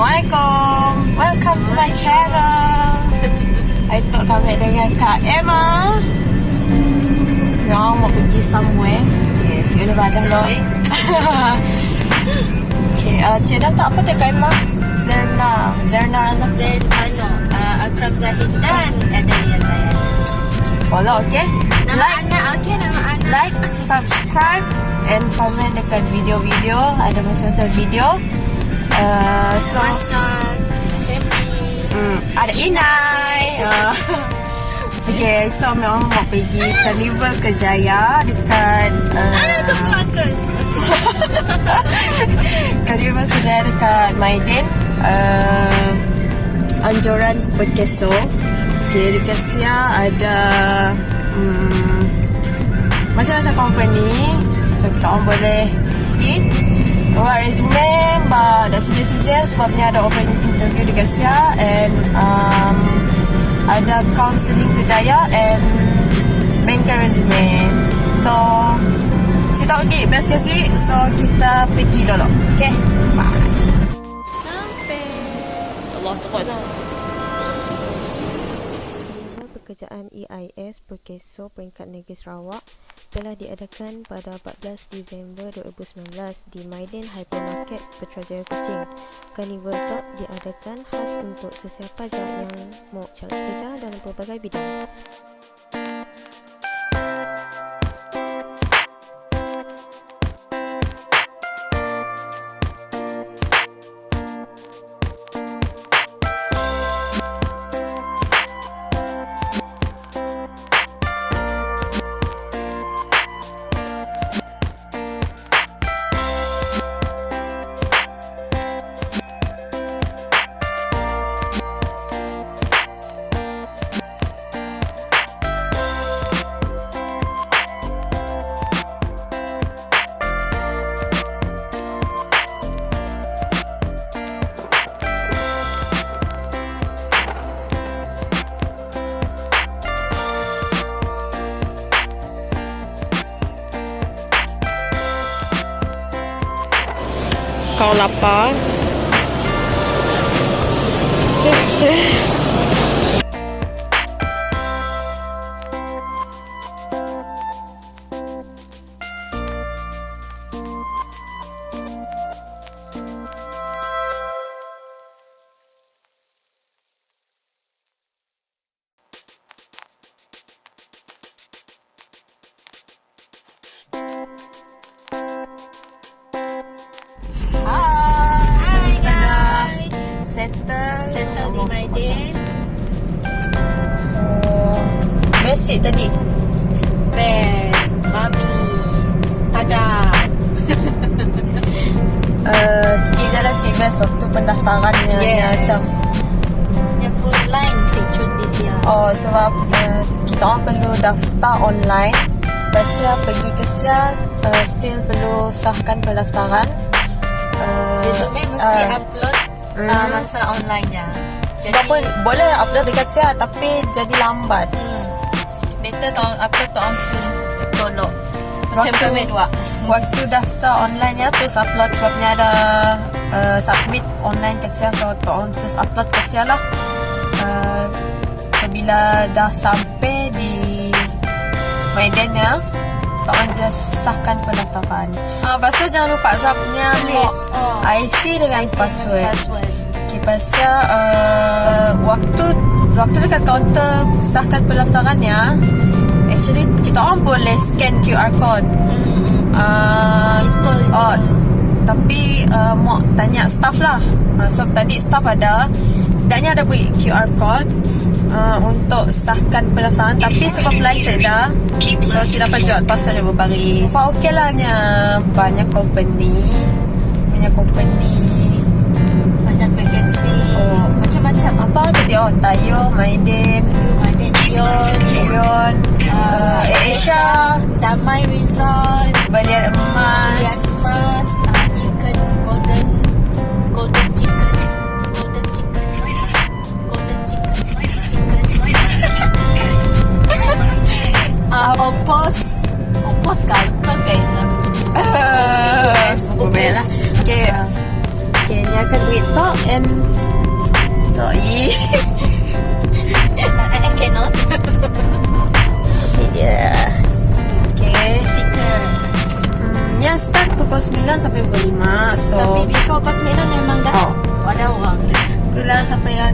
Assalamualaikum. Welcome to my channel. Tu kami dengan Kak Emma. Yang mau pergi somewhere Cik, cik boleh badan lo Okay, uh, cik dah tak apa tak Kak Emma? Zerna. Zerna Razak. Zain ano, uh, Akram Zahid dan Adelia Zayan. Follow, okay? Nama Like, anak, okey nama anak. like, subscribe And comment dekat video-video. Ada macam-macam video uh, Masak, family. Hmm, ada Inai. Uh. Okay, itu memang mau pergi Carnival Kejaya dekat Ah, uh, tunggu aku. Carnival Kejaya dekat Maiden uh, Anjuran Perkeso Okay, dekat Sia ada um, macam-macam company So kita orang boleh Mbak sedia-sedia Sebabnya ada open interview dekat Sia And um, Ada counselling kejaya And Mainkan resume. So Kita pergi Best kasih So kita pergi dulu. Okay Bye. Sampai. Allah takut dah Lima pekerjaan EIS Perkeso Peringkat Negeri Sarawak telah diadakan pada 14 Disember 2019 di Maiden Hypermarket Putrajaya Kuching. Carnival Talk diadakan khas untuk sesiapa yang mau cari kerja dalam pelbagai bidang. Kau lapar Settle di Maiden. So Basic tadi Best. Mami. Padat. uh, Sikit je lah sih best Waktu pendaftarannya Yes. Dia Macam pun line si di. Oh sebab uh, Kita orang perlu daftar online Lepas tu pergi ke SIA uh, Still perlu sahkan pendaftaran uh, Resume mesti uh, upload uh, masa online-nya. Sebab pun boleh upload dekat SIA Tapi jadi lambat Hmm. Later tolong upload tolong pun tolong. Macam Waktu- kami dua. Waktu daftar online ya Terus upload sebabnya ada uh, Submit online ke SIA So tolong terus upload ke SIA lah uh, So bila dah sampai di Medan ya Tolong just sahkan pendaftaran Ah, Lepas tu jangan lupa Tulis. Oh. IC dengan IC password Password. Okay, pasal uh, waktu waktu dekat kaunter sahkan pendaftarannya, actually kita orang boleh scan QR code. Hmm. Uh, Install, Oh, install. tapi uh, mau tanya staff lah. Uh, so tadi staff ada, tidaknya ada beri QR code uh, untuk sahkan pendaftaran. Tapi sebab lain saya dah, so saya dapat jawab pasal dia berbari. Apa okey lah nya banyak company, banyak company. Apa tadi? Oh, Tayo, Maiden, Ada Ion. Ion, uh, Asia, Damai Resort. Balian Emas. Lian Emas. Uh, chicken. Golden. Golden chicken. Golden chicken. Golden chicken. Chicken. Ah, Opos. Opos kalau kau kayak nak. Uh, Boleh lah. Okay. Okay, nya kebanyakan duit tok and tok ye. I, I cannot. Si dia. Okay. Stiker. Hmm, yang start pukul 9 sampai pukul 5. So, Tapi before kau 9 memang dah Oh. ada orang. itulah siapa yang